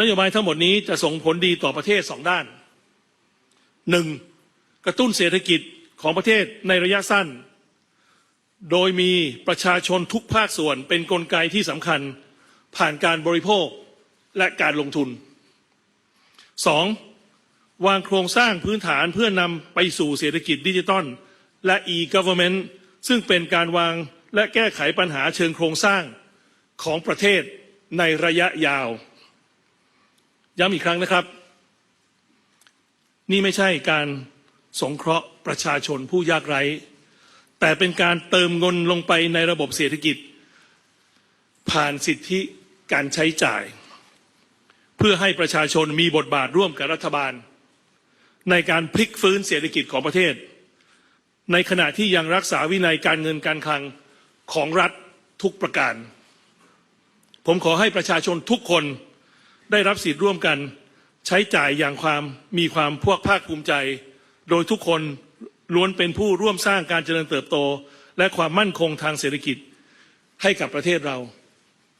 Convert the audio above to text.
นโยบายทั้งหมดนี้จะส่งผลดีต่อประเทศสองด้านหนึ่งกระตุ้นเศรษฐกิจของประเทศในระยะสั้น โดยมีประชาชนทุกภาคส่วนเป็นนกลไกที่สำคัญผ่านการบริโภคและการลงทุน 2. วางโครงสร้างพื้นฐานเพื่อนำไปสู่เศรษฐกิจดิจิตอลและ e-government ซึ่งเป็นการวางและแก้ไขปัญหาเชิงโครงสร้างของประเทศในระยะยาว ย้ำอีกครั้งนะครับ นี่ไม่ใช่การสงเคราะห์ประชาชนผู้ยากไร้ แต่เป็นการเติมเงินลงไปในระบบเศรษฐกิจ ผ่านสิทธิการใช้จ่าย เพื่อให้ประชาชนมีบทบาทร่วมกับรัฐบาล ในการพลิกฟื้นเศรษฐกิจของประเทศ ในขณะที่ยังรักษาวินัยการเงินการคลังของรัฐทุกประการ ผมขอให้ประชาชนทุกคน ได้รับสิทธิ์ร่วมกัน ใช้จ่ายอย่างความมีความพวกภาคภูมิใจ โดยทุกคนล้วนเป็นผู้ร่วมสร้างการเจริญเติบโต และความมั่นคงทางเศรษฐกิจให้กับประเทศเรา